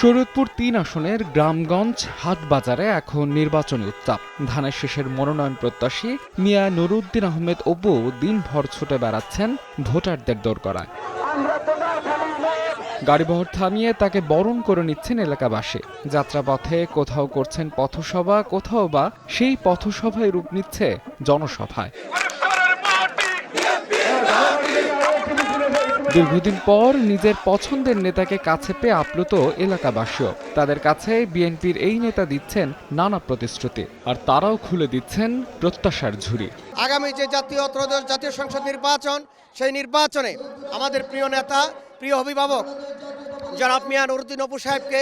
শরীয়তপুর তিন আসনের গ্রামগঞ্জ হাটবাজারে এখন নির্বাচনী উত্তাপ। ধানের শেষের মনোনয়ন প্রত্যাশী মিয়া নুরুদ্দিন আহমেদ অপু দিনভর ছুটে বেড়াচ্ছেন ভোটারদের দৌড় করায়। গাড়িবহর থামিয়ে তাকে বরণ করে নিচ্ছেন এলাকাবাসী। যাত্রাপথে কোথাও করছেন পথসভা কোথাও বা সেই পথসভায় রূপ নিচ্ছে জনসভায়। দীর্ঘদিন পর নিজের পছন্দের নেতাকে কাছে পেয়ে আপ্লুত এলাকাবাসীও তাদের কাছে বিএনপির এই নেতা দিচ্ছেন নানা প্রতিশ্রুতি আর তারাও খুলে দিচ্ছেন প্রত্যাশার ঝুড়ি। আগামী যে জাতীয় ত্রয়োদশ জাতীয় সংসদ নির্বাচন সেই নির্বাচনে আমাদের প্রিয় নেতা প্রিয় অভিভাবক জনাব মিয়া নুরুদ্দিন অপু সাহেবকে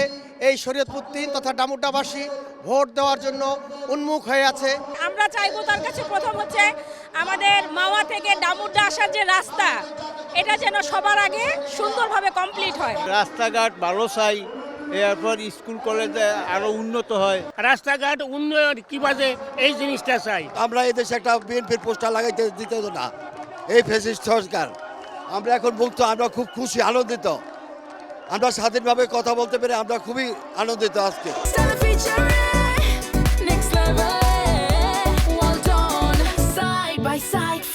এই শরীয়তপুর তিন তথা ডামুড্ডাবাসী ভোট দেওয়ার জন্য উন্মুখ হয়ে আছে। আমরা চাইব তার কাছে প্রথম হচ্ছে আমাদের মাওয়া থেকে ডামুড্ডা আসার যে রাস্তা এটা যেন সবার আগে সুন্দরভাবে কমপ্লিট হয়। রাস্তাঘাট ভালো চাই এরপর স্কুল কলেজে আরও উন্নত হয়। রাস্তাঘাট উন্নয়ন কি বাজে? এই জিনিসটা চাই। আমরা এই দেশে একটা বিএনপির পোস্টার লাগাইতে দিতে হতো না। এই ফেসিস্ট সরকার। আমরা এখন মুক্ত আমরা খুব খুশি আনন্দিত। আমরা স্বাধীনভাবে কথা বলতে পেরে আমরা খুবই আনন্দিত আজকে।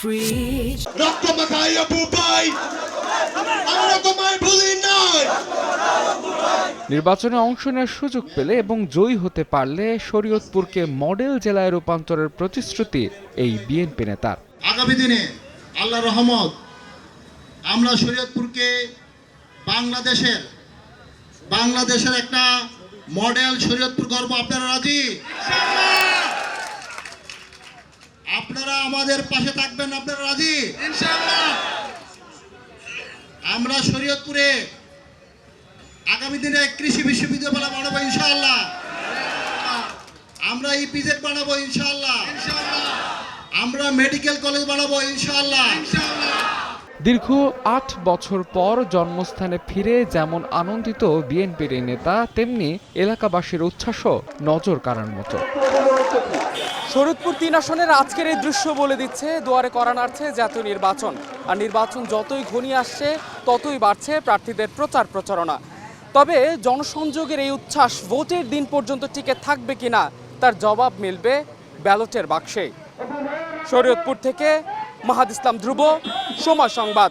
Free. রক্ত মাখাইয়া বুপাই আমরা তোমায় ভুলি নাই। নির্বাচনে অংশ নেওয়ার সুযোগ পেলে এবং জয়ী হতে পারলে শরীয়তপুরকে মডেল জেলায় রূপান্তরের প্রতিশ্রুতি এই বিএনপি নেতার। আগামী দিনে আল্লাহ রহমত আমরা শরীয়তপুরকে বাংলাদেশের বাংলাদেশের একটা মডেল শরীয়তপুর গর্ব। আপনারা রাজি? আপনারা আমাদের পাশে থাকবেন আপনারা রাজি? আমরা শরীয়তপুরে আগামী দিনে কৃষি বিশ্ববিদ্যালয় বানাবো ইনশাআল্লাহ। আমরা ইপিজেড বানাবো ইনশাআল্লাহ। আমরা মেডিকেল কলেজ বানাবো ইনশাআল্লাহ। দীর্ঘ আট বছর পর জন্মস্থানে ফিরে যেমন আনন্দিত বিএনপির এই নেতা তেমনি এলাকাবাসীর উচ্ছ্বাসও নজর কাড়ার মতো। শরৎপুর তিন আসনের আজকের এই দৃশ্য বলে দিচ্ছে, দুয়ারে করা নাড়ছে জাতীয় নির্বাচন। আর নির্বাচন যতই ঘনিয়ে আসছে, ততই বাড়ছে প্রার্থীদের প্রচার প্রচারণা। তবে জনসংযোগের এই উচ্ছ্বাস ভোটের দিন পর্যন্ত টিকে থাকবে কিনা, তার জবাব মিলবে ব্যালটের বাক্সে শরীয়তপুর থেকে মাহাদ ইসলাম ধ্রুব, সময় সংবাদ।